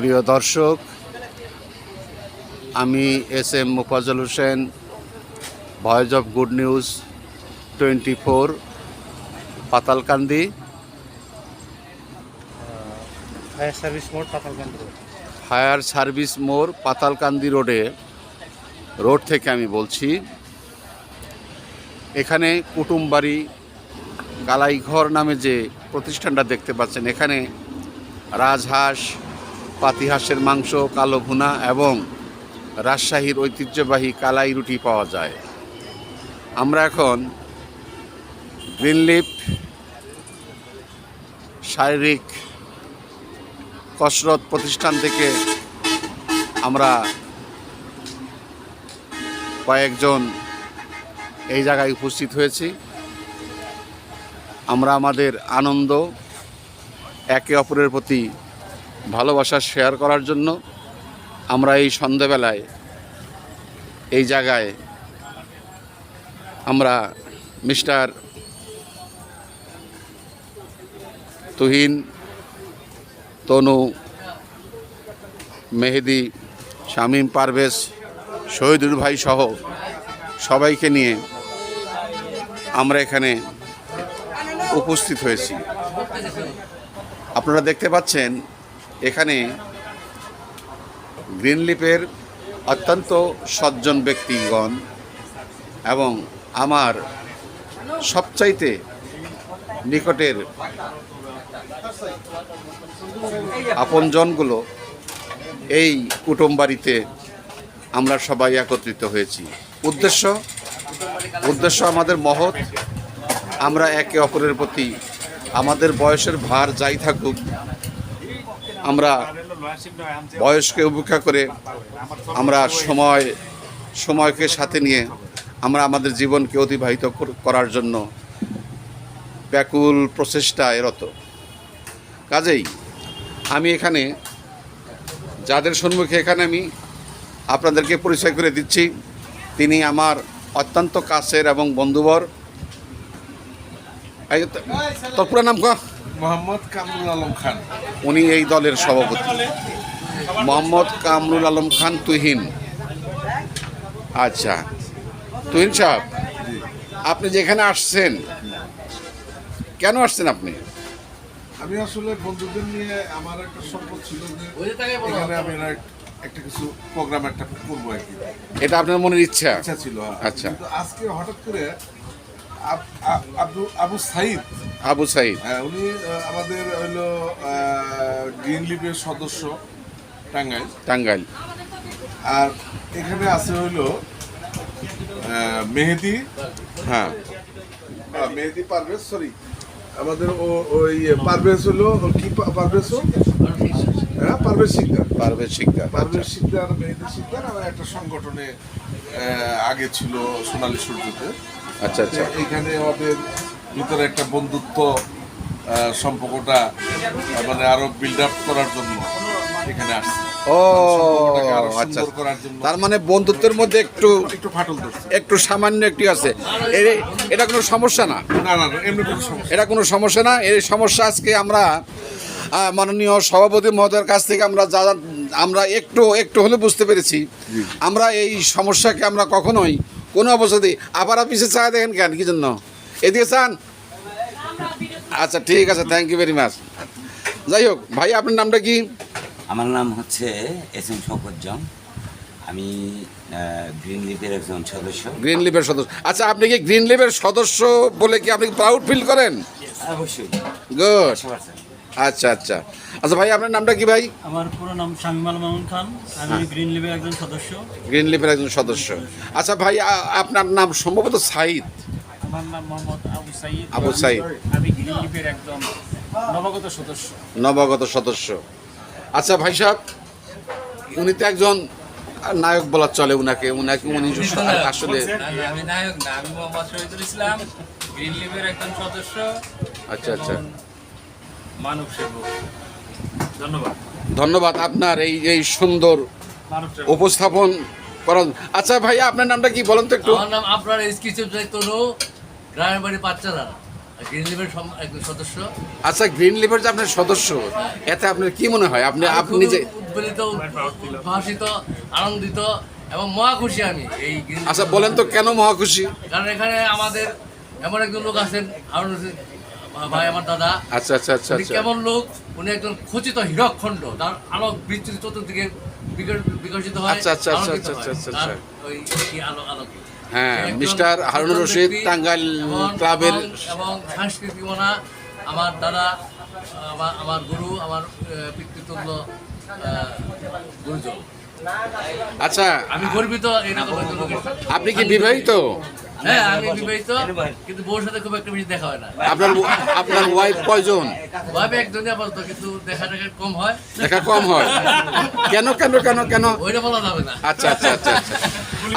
প্রিয় দর্শক আমি S M Mofazzal Hossain voice of good news twenty four Patalkandi. Fire service মোড় Patalkandi fire service মোড় পাতালকান্দি রোডে রোড থেকে আমি বলছি। এখানে কুটুমবাড়ি গালাইঘর নামে যে প্রতিষ্ঠানটা দেখতে পাচ্ছেন এখানে রাজহাঁস পাতিহাঁসের মাংস, কালো ভুনা এবং রাজশাহীর ঐতিহ্যবাহী কালাই রুটি পাওয়া যায়। আমরা এখন গ্রিনলিপ শারীরিক কসরত প্রতিষ্ঠান থেকে আমরা কয়েকজন এই জায়গায় উপস্থিত হয়েছি। আমরা আমাদের আনন্দ একে অপরের প্রতি ভালোবাসা শেয়ার করার জন্য আমরা এই সন্ধেবেলায়, এই জায়গায় আমরা মিস্টার তুহিন, তনু, মেহেদি, শামীম পারভেজ, শহীদুল ভাই সহ সবাইকে নিয়ে আমরা এখানে উপস্থিত হয়েছি। আপনারা দেখতে পাচ্ছেন এখানে গ্রিনলিপের অত্যন্ত সজ্জন ব্যক্তিগণ এবং আমার সবচাইতে নিকটের আপনজনগুলো এই কুটুম বাড়িতে আমরা সবাই একত্রিত হয়েছি। উদ্দেশ্য উদ্দেশ্য আমাদের মহৎ। আমরা একে অপরের প্রতি আমাদের বয়সের ভার যাই থাকুক আমরা বয়সকে উপেক্ষা করে আমরা সময়, সময়কে সাথে নিয়ে আমরা আমাদের জীবনকে অতিবাহিত করার জন্য ব্যাকুল প্রচেষ্টায় রত কাজেই আমি এখানে যাদের সম্মুখে এখানে আমি আপনাদেরকে পরিচয় করে দিচ্ছি, তিনি আমার অত্যন্ত কাছের এবং বন্ধুবর। তোর পুরো নাম ক। মোহাম্মদ কামরুল আলম খান। উনি এই দলের সভাপতি। মোহাম্মদ কামরুল আলম খান তুহিন। আচ্ছা। তুহিন সাহেব আপনি যেখানে আসছেন কেন আসছেন আপনি? আমি আসলে বন্ধুদের নিয়ে আমার একটা স্বপ্ন ছিল যে এখানে আমি একটা- একটা কিছু প্রোগ্রাম একটা করব আর কি। এটা আপনার মনের ইচ্ছা? ইচ্ছা ছিল হ্যাঁ। আচ্ছা। আজকে হঠাৎ করে আব- সাইদ। আবু সাইদ। হ্যাঁ, উনি আমাদের হইল গ্রিন লিপের সদস্য টাঙ্গাইল। টাঙ্গাইল। আর এখানে আছে হইল মেহেদি। হ্যাঁ। মেহেদি পারভেজ সরি আমাদের ও- ওই পারভেজ হলো কি পারভেজ হ্যাঁ পারভেজ সিকদার পারভেজ শিকদার পারভেজ সিকদার মেহেদি সিকদার আমার একটা সংগঠনে আগে ছিল সোনালী সূর্যতে। আচ্ছা আচ্ছা। তো এইখানে ওদের ভিতরে একটা বন্ধুত্ব সম্পর্কটা মানে আরও বিল্ড আপ করার জন্য এখানে আসছে। ও আচ্ছা। তার মানে বন্ধুত্বের মধ্যে একটু একটু ফাটল একটু সামান্য একটি আছে। এটা কোনো সমস্যা না? এটা কোনো সমস্যা না। এই সমস্যা আজকে আমরা মাননীয় সভাপতি মহোদয়ের কাছ থেকে আমরা যা- আমরা একটু একটু হলে বুঝতে পেরেছি। আমরা এই সমস্যাকে আমরা কখনোই কোনো অবস্থাতেই আবার পিছিয়ে চায় দেখেন কেন? কি জন্য? এদিকে চান? আচ্ছা ঠিক আছে থ্যাংক ইউ ভেরি মাচ যাই হোক ভাই আপনার নামটা কি? আমার নাম হচ্ছে এস এম শওকতজন আমি গ্রিন লিপের একজন সদস্য। গ্রিন লিপের সদস্য। আচ্ছা আপনি কি গ্রিন লিপের সদস্য বলে কি আপনি প্রাউড ফিল করেন? অবশ্যই। গুড আচ্ছা আচ্ছা। আচ্ছা ভাই আপনার নামটা কি ভাই? আমার পুরো নাম শামিম আল মামুন খান। আমি গ্রিন লিভের একজন সদস্য। গ্রিন লিপের একজন সদস্য। আচ্ছা ভাই আপনার নাম সম্ভবত সাইদ। আমার নাম মোহাম্মদ আবু সাইদ। আবু সাইদ। আমি গ্রিন লিভের একজন নবাগত সদস্য। নবাগত সদস্য। আচ্ছা ভাই সাহেব উনি তো একজন নায়ক বলা চলে উনাকে। উনাকে উনি আসলে আমি আমি নায়ক না আমি মোহাম্মদ শহীদুল ইসলাম গ্রিন লিভের একজন সদস্য। আচ্ছা আচ্ছা। মানব সেবক। ধন্যবাদ। ধন্যবাদ আপনার এই এই সুন্দর উপস্থাপন করার আচ্ছা ভাই আপনার নামটা কি বলেন তো একটু? আমার নাম আপনার এসকিসের তনু গ্রামের বাড়ি বাচ্চারা গ্রিন লিভের একজন সদস্য। আচ্ছা গ্রিন যে আপনার সদস্য এতে আপনার কি মনে হয়? আপনি আপনি যে উদ্বেলিত আনন্দিত এবং মহা খুশি আমি এই আচ্ছা বলেন তো কেন মহা খুশি? কারণ এখানে আমাদের এমন একজন লোক আছেন হারুন ভাই আমার দাদা। আচ্ছা আচ্ছা আচ্ছা আচ্ছা। কেমন লোক? উনি একজন খচিত হীরকখণ্ড। তার আলোক বিস্তৃত চতুর্দিকে বিকশিত হয় আচ্ছা, আচ্ছা, আচ্ছা, আচ্ছা, আচ্ছা, আচ্ছা। আলো আলোকে। হ্যাঁ মিস্টার হারুনুর রশিদ টাঙ্গাইল এবং- ক্লাবের এবং- সাংস্কৃতিক মনা আমার দাদা আমার আমার গুরু আমার পিতৃতুল্য গুরুজন। আচ্ছা আমি গর্বিত। আপনি কি বিবাহিত? হ্যাঁ আমি বিবাহিত কিন্তু বউর সাথে খুব একটা বেশি দেখা হয় না। আপনার আপনার ওয়াইফ কয়জন? একজনই আপাতত কিন্তু দেখা কম হয়। দেখা কম হয়? কেন কেন কেন কেন? ওইটা বলা যাবে না। আচ্ছা আচ্ছা আচ্ছা আচ্ছা।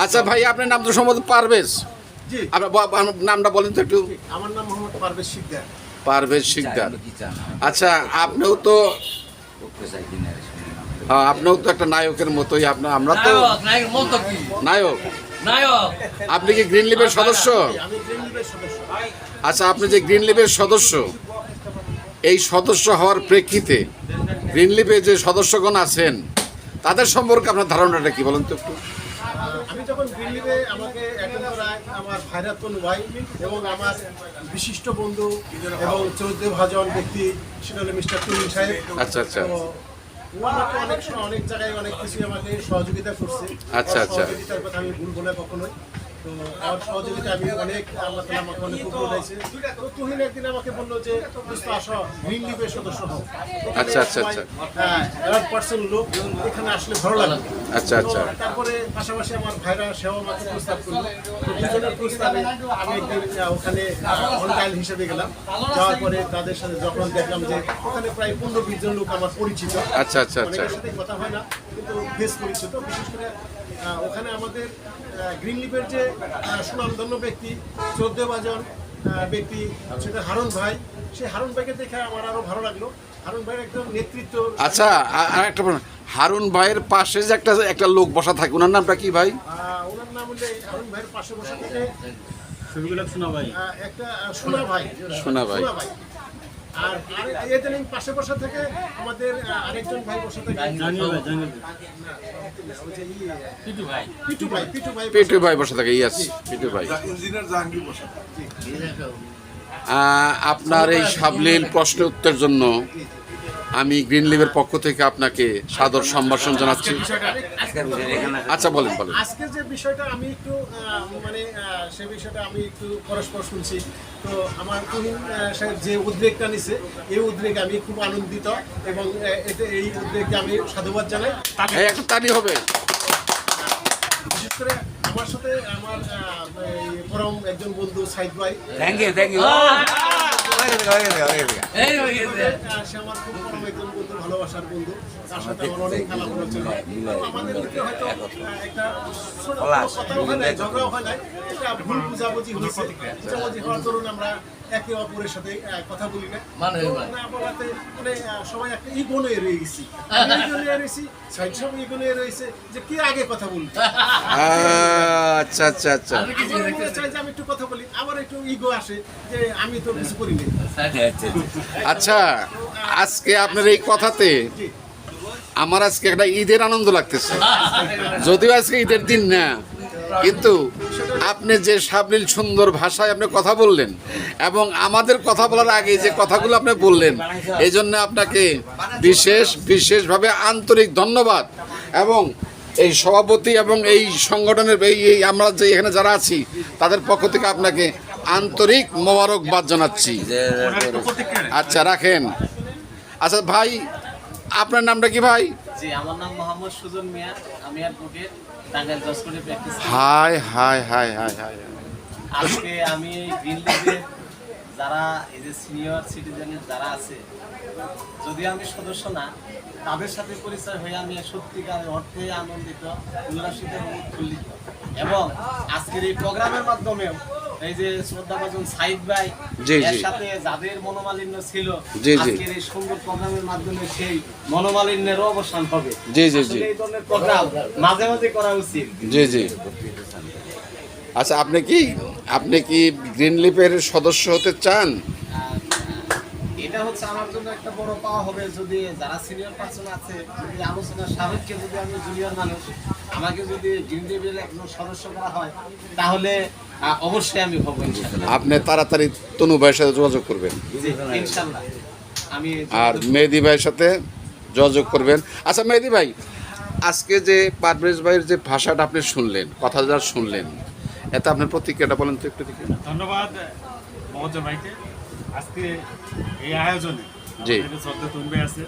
আচ্ছা ভাই আপনার নাম তো সম্ভবত পারভেজ। আপনার নামটা বলেন তো একটু। আমার নাম মোহাম্মদ পারভেজ শিকদার। আচ্ছা আপনিও তো আপনিও তো একটা নায়কের মতোই আপনার আমরা তো নায়ক আপনি কি? গ্রিন লিপের সদস্য লিভের সদস্য? আচ্ছা আপনি যে গ্রিন লিপের সদস্য এই সদস্য হওয়ার প্রেক্ষিতে গ্রিন লিপে যে সদস্যগণ আছেন তাদের সম্পর্কে আপনার ধারণাটা কি বলেন তো একটু? আমি যখন গ্রিন লিভে আমাকে অ্যাটেন্ড করায় আমার ভাইরাতন ভাই এবং আমার বিশিষ্ট বন্ধু এবং চৌদ্দ ভাজন ব্যক্তি সেটা হলো মিস্টার টুমিন সাহেব। আচ্ছা, আচ্ছা। আমাকে অনেক সময় অনেক জায়গায় অনেক কিছু আমাকে সহযোগিতা করছে আচ্ছা, আচ্ছা। সহযোগিতার কথা আমি ভুল বলে কখনোই তো আমার সহযোগিতা আমি অনেক আল্লাহ তালা আমাকে অনেক উপর উঠাইছে তো তুহিন একদিন আমাকে বলল যে দোস্ত আসো গ্রিন লিভের সদস্য হও। আচ্ছা, আচ্ছা, আচ্ছা। এগারো পার্সেন্ট লোক এখানে আসলে ভালো আচ্ছা, আচ্ছা। তারপরে পাশাপাশি আমার ভাইরা সেও আমাকে প্রস্তাব করল। তো দুজনের প্রস্তাবে আমি একদিন ওখানে ভলেন্টাইল হিসেবে গেলাম। যাওয়ার পরে তাদের সাথে যখন দেখলাম যে ওখানে প্রায় পনেরো বিশ জন লোক আমার পরিচিত। আচ্ছা, আচ্ছা, আচ্ছা। সাথে কথা হয় না কিন্তু ফেস পরিচিত বিশেষ করে ওখানে আমাদের গ্রিন লিপের যে সুনামধন্য ব্যক্তি চোদ্দ বাজন আহ, ব্যক্তি সেটা হারুন ভাই। সেই হারুন ভাইকে দেখে আমার আরও ভালো লাগল। হারুন ভাইয়ের একদম নেতৃত্ব। আচ্ছা আর একটা প্রশ্ন। হারুন ভাইয়ের পাশে যে একটা একটা লোক বসা থাকে ওনার নামটা কি ভাই? ওনার নাম হলে হারুন ভাইয়ের পাশে বসে থেকে শোনা ভাই। একটা সোনা ভাই। সোনা ভাই। আর আরে- এদের পাশে বসা থেকে আমাদের আরেকজন ভাই বসে থাকে পিটু ভাই। পিটু ভাই পিটু ভাই পিটু ভাই বসা থাকে ইয়াস পিটু ভাই। ইঞ্জিনিয়ার জাহাঙ্গীর বসা আপনার এই সাবলীল প্রশ্ন উত্তর জন্য আমি গ্রিন লিভের পক্ষ থেকে আপনাকে সাদর সম্ভাষণ জানাচ্ছি। আচ্ছা বলেন বলেন। আজকের যে বিষয়টা আমি একটু মানে সে বিষয়টা আমি একটু পরস্পর শুনছি। তো আমার তুহিন সাহেব যে উদ্বেগটা নিছে এই উদ্বেগে আমি খুব আনন্দিত এবং এতে এই উদ্বেগকে আমি সাধুবাদ জানাই। এই একটা তালি হবে। বিশেষ করে আমার সাথে আমার এই পরম একজন বন্ধু সাইদ ভাই। থ্যাংক ইউ থ্যাংক ইউ এই ভালোবাসার বন্ধু। আমার হয়। হয় একে অপরের সাথে কথা বলি না। মানে মানে। না বলাতে মানে সবাই একটা ইগো রয়ে গেছি আমি রয়েছি সাইড সব ইগো রয়েছে যে কে আগে কথা বলবে। আচ্ছা আচ্ছা আচ্ছা। আমি কিছু আমার দেখতেছি চাই যে আমি একটু কথা বলি আমার একটু ইগো আসে যে আমি তো কিছু করিনি। আচ্ছা আজকে আপনার এই কথাতে আমার আজকে একটা ঈদের আনন্দ লাগতেছে। যদিও আজকে ঈদের দিন না কিন্তু আপনি যে সাবলীল সুন্দর ভাষায় আপনি কথা বললেন এবং আমাদের কথা বলার আগে যে কথাগুলো আপনি বললেন এই জন্য আপনাকে বিশেষ বিশেষভাবে আন্তরিক ধন্যবাদ এবং এই সভাপতি এবং এই সংগঠনের এই এই আমরা যে এখানে যারা আছি তাদের পক্ষ থেকে আপনাকে আন্তরিক মোবারকবাদ জানাচ্ছি। আচ্ছা রাখেন। আচ্ছা ভাই আপনার নামটা কি ভাই? জি আমার নাম মোহাম্মদ সুজন মিয়া। আমি অ্যাডভোকেট টাঙ্গাইল দশ কোটি practice. Hi hi hi hi hi আজকে আমি এই গ্রিন যারা এই যে সিনিয়র সিটিজেনের যারা আছে যদি আমি সদস্য না তাদের সাথে পরিচয় হয়ে আমি সত্যিকার অর্থে আনন্দিত উল্লাসিত এবং উৎফুল্লিত। এবং আজকের এই প্রোগ্রামের মাধ্যমেও এই যে শ্রদ্ধাভাজন সাইদ ভাই এর সাথে যাদের মনোমালিন্য ছিল। আজকের এই সুন্দর প্রোগ্রামের মাধ্যমে সেই মনোমালিন্যেরও অবসান হবে। জি, জি, জি। এই ধরনের প্রোগ্রাম মাঝে মাঝে করা উচিত। জি জি। আচ্ছা আপনি কি আপনি কি গ্রিন লিপের সদস্য হতে চান? এটা হচ্ছে আমার জন্য একটা বড় পাওয়া হবে যদি যারা সিনিয়র পার্সন আছে যদি আলোচনার সাবেককে যদি আমি জুনিয়র মানুষ আমাকে যদি গ্রিন লেভেল একজন সদস্য করা হয় তাহলে অবশ্যই আমি হব আপনি তাড়াতাড়ি তনু ভাইয়ের সাথে যোগাযোগ করবেন। আমি আর মেহেদি ভাইয়ের সাথে যোগাযোগ করবেন। আচ্ছা মেহেদি ভাই আজকে যে পারভেজ ভাইয়ের যে ভাষাটা আপনি শুনলেন কথা যা শুনলেন এতে আপনার প্রতিক্রিয়াটা বলেন তো একটু দেখি। ধন্যবাদ মহোজ্জা ভাইকে। আজকে এই আয়োজনে জি। শ্রদ্ধা তুনবে আছে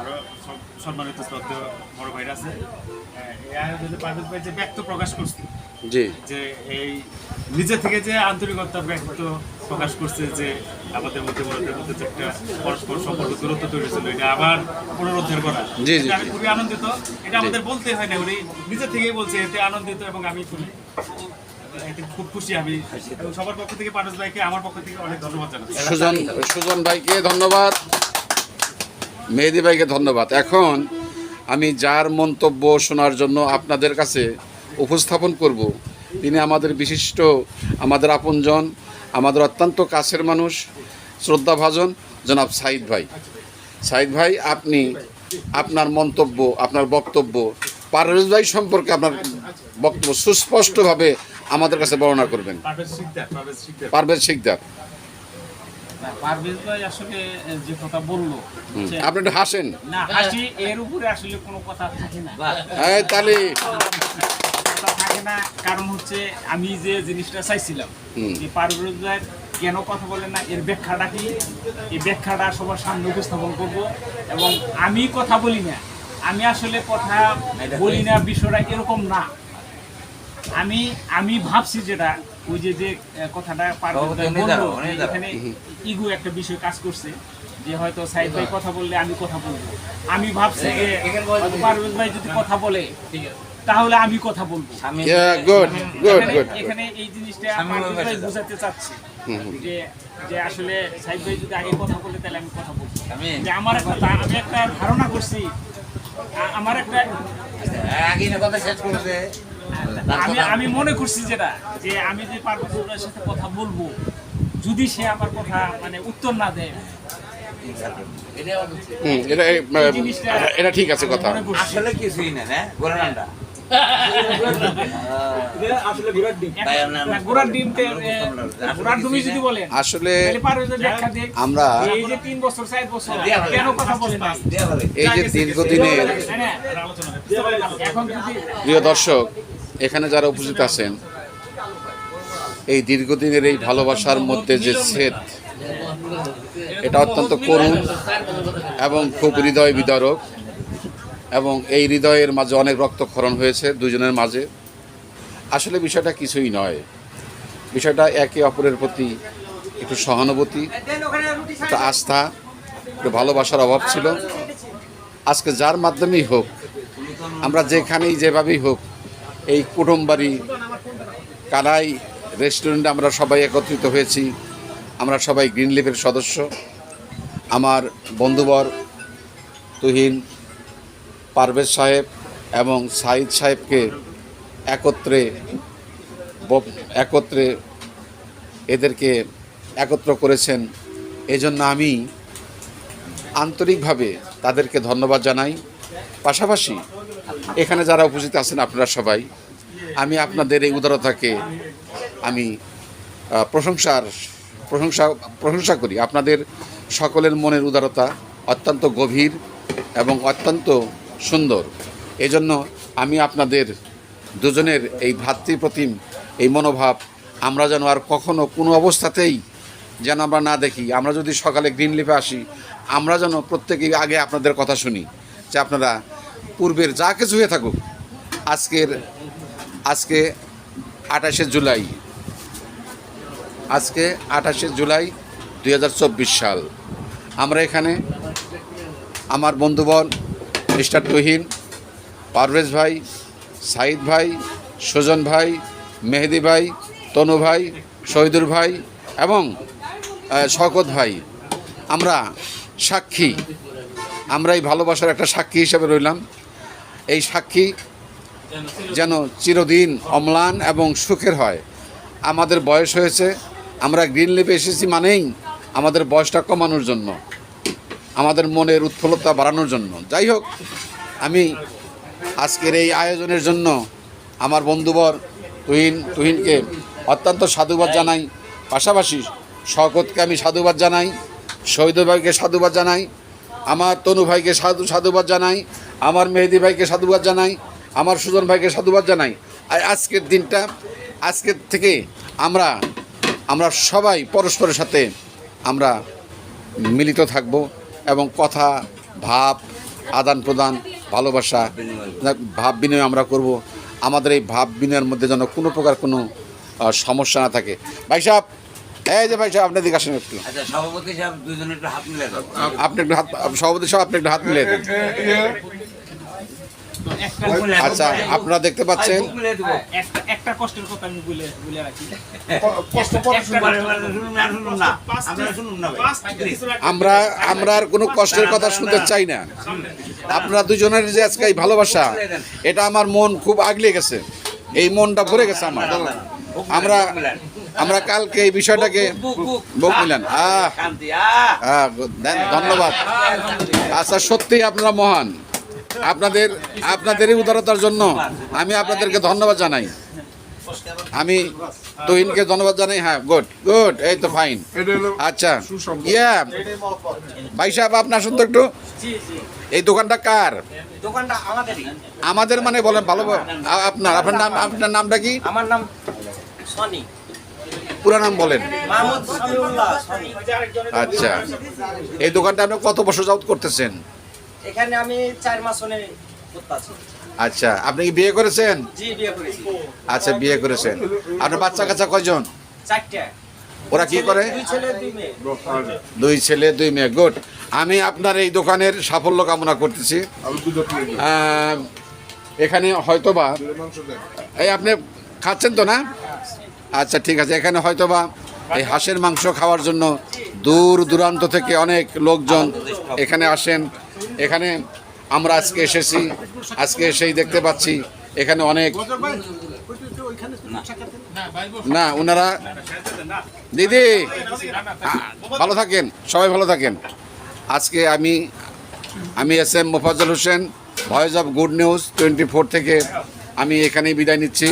আরও সম্মানিত শ্রদ্ধা বড় ভাইরা আছে। এই আয়োজনে পারভেজ ভাই যে ব্যক্ত প্রকাশ করছে জি। যে এই নিজে থেকে যে আন্তরিকতা ব্যক্ত প্রকাশ করছে যে আমাদের মধ্যে বড়দের মধ্যে যে একটা পরস্পর সম্পর্ক দূরত্ব তৈরি ছিল এটা আবার পুনরুদ্ধার করা। জি, জি, আমি খুবই আনন্দিত। এটা আমাদের বলতে হয় না উনি নিজে থেকেই বলছে এতে আনন্দিত এবং আমি খুবই সুজন সুজন ভাইকে ধন্যবাদ। মেহেদি ভাইকে ধন্যবাদ। এখন আমি যার মন্তব্য শোনার জন্য আপনাদের কাছে উপস্থাপন করব। তিনি আমাদের বিশিষ্ট, আমাদের আপনজন, আমাদের অত্যন্ত কাছের মানুষ, শ্রদ্ধাভাজন, জনাব সাইদ ভাই। সাইদ ভাই, আপনি আপনার মন্তব্য, আপনার বক্তব্য, পারভেজ ভাই সম্পর্কে আপনার বক্তব্য সুস্পষ্টভাবে আমাদের কাছে বর্ণনা করবেন। পারভেজ শিকদার পারভেজ ভাই আসলে যে কথা বলল যে- আপনি একটু হাসেন। না হাসি এর উপরে আসলে কোনো কথা থাকে না। এই তালি। কথা থাকে না কারণ হচ্ছে আমি যে জিনিসটা চাইছিলাম। যে পারভেজ ভাই কেন কথা বলে না এর ব্যাখ্যাটা কি? এই ব্যাখ্যাটা সবার সামনে উপস্থাপন করব এবং আমি কথা বলি না। আমি আসলে কথা বলি না বিষয়টা এরকম না। আমি আমি ভাবছি যেটা ওই যে যে কথাটা। এখানে ইগো একটা বিষয় কাজ করছে যে হয়তো সাইদ ভাই কথা বললে আমি কথা বলব। আমি ভাবছি যে পারভেজ ভাই যদি কথা বলে তাহলে আমি কথা বলব। এখানে- এই জিনিসটা। বোঝাতে চাচ্ছি। যে যে আসলে সাইদ ভাই যদি আগে কথা বলে তাহলে আমি কথা বলব। যে আমার একটা আমি একটা ধারণা করছি। আমার একটা আগে কথা শেষ করে দে আমি আমি মনে করছি যেটা যে আমি যে পারভেজ সাথে কথা বলব। যদি সে আমার কথা মানে উত্তর না দেয়। এটা ঠিক আছে কথা। আসলে কিছুই না বলেন আসলে আমরা এই যে তিন বছর চার বছর দেয়া হবে। কেন কথা বলে না দেয়া বলে এই যে দীর্ঘদিনের? এখন যদি প্রিয় দর্শক এখানে যারা উপস্থিত আছেন, এই দীর্ঘদিনের এই ভালোবাসার মধ্যে যে ছেদ এটা অত্যন্ত করুণ এবং খুব হৃদয় বিদারক এবং এই হৃদয়ের মাঝে অনেক রক্তক্ষরণ হয়েছে দুজনের মাঝে। আসলে বিষয়টা কিছুই নয়। বিষয়টা একে অপরের প্রতি একটু সহানুভূতি, একটা আস্থা, একটু ভালোবাসার অভাব ছিল। আজকে যার মাধ্যমেই হোক, আমরা যেখানেই যেভাবেই হোক এই কুটুমবাড়ি কানাই রেস্টুরেন্টে আমরা সবাই একত্রিত হয়েছি। আমরা সবাই গ্রিন লিফের সদস্য। আমার বন্ধুবর তুহিন, পারভেজ সাহেব এবং সাইদ সাহেবকে একত্রে একত্রে এদেরকে একত্র করেছেন। এজন্য আমি আন্তরিকভাবে তাদেরকে ধন্যবাদ জানাই। পাশাপাশি এখানে যারা উপস্থিত আছেন আপনারা সবাই, আমি আপনাদের এই উদারতাকে আমি প্রশংসার, প্রশংসা প্রশংসা করি। আপনাদের সকলের মনের উদারতা অত্যন্ত গভীর এবং অত্যন্ত সুন্দর। এজন্য আমি আপনাদের দুজনের এই ভ্রাতৃপ্রতিম এই মনোভাব, আমরা যেন আর কখনো কোনো অবস্থাতেই যেন আমরা না দেখি। আমরা যদি সকালে গ্রিন লিপে আসি, আমরা যেন প্রত্যেকেই আগে আপনাদের কথা শুনি, যে আপনারা পূর্বের যা কিছু হয়ে থাকুক আজকের আজকে আঠাশে জুলাই। আজকে আঠাশে জুলাই দু হাজার চব্বিশ সাল। আমরা এখানে আমার বন্ধুবন মিস্টার তুহিন পারভেজ ভাই সাইদ ভাই সুজন ভাই মেহেদি ভাই তনু ভাই শহীদুর ভাই এবং আহ, শওকত ভাই। আমরা সাক্ষী আমরা এই ভালোবাসার একটা সাক্ষী হিসেবে রইলাম। এই সাক্ষী যেন চিরদিন অম্লান এবং সুখের হয়। আমাদের বয়স হয়েছে, আমরা গ্রিন লিপে এসেছি মানেই আমাদের বয়সটা কমানোর জন্য, আমাদের মনের উৎফুল্লতা বাড়ানোর জন্য। যাই হোক, আমি আজকের এই আয়োজনের জন্য আমার বন্ধুবর তুহিন, তুহিনকে অত্যন্ত সাধুবাদ জানাই। পাশাপাশি শকতকে আমি সাধুবাদ জানাই, শহীদ ভাইকে সাধুবাদ জানাই। আমার তনু ভাইকে সাধু সাধুবাদ জানাই, আমার মেহেদি ভাইকে সাধুবাদ জানাই, আমার সুজন ভাইকে সাধুবাদ জানাই। আর আজকের দিনটা, আজকের থেকে আমরা আমরা সবাই পরস্পরের সাথে আমরা মিলিত থাকব এবং কথা, ভাব, আদান প্রদান, ভালোবাসা, ভাব বিনিময় আমরা করব। আমাদের এই ভাব বিনিময়ের মধ্যে যেন কোনো প্রকার কোনো সমস্যা না থাকে। ভাই সাহেব এই যে ভাই সাহেব আপনার দিকে আসেন একটু। আচ্ছা সভাপতি সাহেব দুজনে একটু হাত মিলে দাও। আপনি একটু হাত সভাপতি সাহেব আপনি একটু হাত মিলিয়ে দেন। আচ্ছা আপনারা দেখতে পাচ্ছেন? বুক মিলে দেবো। একটা একটা কষ্টের কথা আমি বলে বলে রাখি। কষ্ট পরে একটা- শুনুন না শুনুন না। আপনারা শুনুন না ভাই। আমরা আমরা আর কোনো কষ্টের কথা শুনতে চাই না। আপনারা দুজনের যে আজকে ভালোবাসা এটা আমার মন খুব আগলে গেছে। এই মনটা ভরে গেছে আমার। আমরা আমরা কালকে এই বিষয়টাকে বুক মিলান। শান্তি ধন্যবাদ। আচ্ছা সত্যি আপনারা মহান। আপনাদের আপনাদেরই উদারতার জন্য আমি আপনাদেরকে ধন্যবাদ জানাই। আমি তুহিনকে ধন্যবাদ জানাই। হ্যাঁ গুড গুড এই তো ফাইন আচ্ছা ইয়া ভাই সাহেব আপনার আসুন তো একটু। এই দোকানটা কার? আমাদের মানে বলেন ভালো আপনার আপনার নাম আপনার নামটা কি? আমার নাম সনি। পুরো নাম বলেন। আচ্ছা। এই দোকানটা আপনি কত বছর যাবত করতেছেন? এখানে আমি চার মাস আচ্ছা আপনি কি বিয়ে করেছেন? জি বিয়ে করেছি। আচ্ছা বিয়ে করেছেন। আপনার বাচ্চা কাচ্চা কয়জন? ওরা কি করে? দুই ছেলে দুই মেয়ে। দুই ছেলে দুই মেয়ে। গুড আমি আপনার এই দোকানের সাফল্য কামনা করতেছি। এখানে হয়তোবা এই আপনি খাচ্ছেন তো না? আচ্ছা ঠিক আছে। এখানে হয়তোবা এই হাঁসের মাংস খাওয়ার জন্য দূর দূরান্ত থেকে অনেক লোকজন এখানে আসেন। এখানে আমরা আজকে এসেছি, আজকে এসেই দেখতে পাচ্ছি এখানে অনেক না ওনারা দিদি, ভালো থাকেন, সবাই ভালো থাকেন। আজকে আমি আমি S M Mofazzal Hossain, voice of good news twenty four থেকে আমি এখানেই বিদায় নিচ্ছি।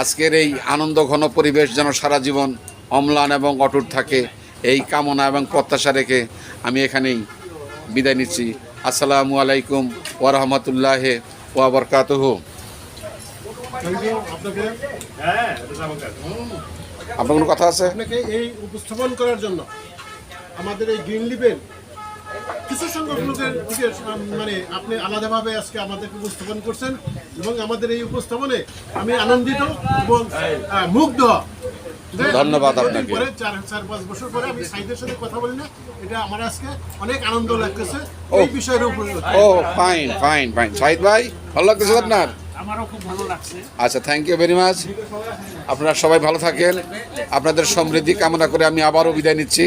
আজকের এই আনন্দ ঘন পরিবেশ যেন সারা জীবন অম্লান এবং অটুট থাকে, এই কামনা এবং প্রত্যাশা রেখে আমি এখানেই বিদায় নিচ্ছি। আসসালামু আলাইকুম ওরহমতুল্লাহ হ্যাঁ আপনার কোনো কথা আছে? আপনাকে এই উপস্থাপন করার জন্য আমাদের এই গ্রিন লিপের কিছু সংখ্যক লোকের মানে আপনি আলাদাভাবে আজকে আমাদেরকে উপস্থাপন করছেন এবং আমাদের এই উপস্থাপনে আমি আনন্দিত এবং মুগ্ধ। ধন্যবাদ আপনাকে। চার চার পাঁচ বছর পরে আমি সাইদের সাথে কথা বলি না এটা আমার আজকে অনেক আনন্দ লাগতেছে। এই বিষয়ের উপরে ও ফাইন ফাইন ফাইন শাহিদ ভাই ভালো লাগতেছে আপনার? আমারও খুব ভালো লাগছে। আচ্ছা থ্যাংক ইউ ভেরি মাচ আপনারা সবাই ভালো থাকেন। আপনাদের সমৃদ্ধি কামনা করে আমি আবারও বিদায় নিচ্ছি।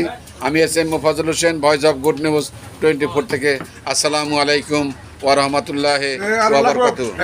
আমি S M Mofazzal Hossain voice of good news twenty four থেকে। আসসালামু আলাইকুম ওয়া রাহমাতুল্লাহি ওয়া বারাকাতুহু।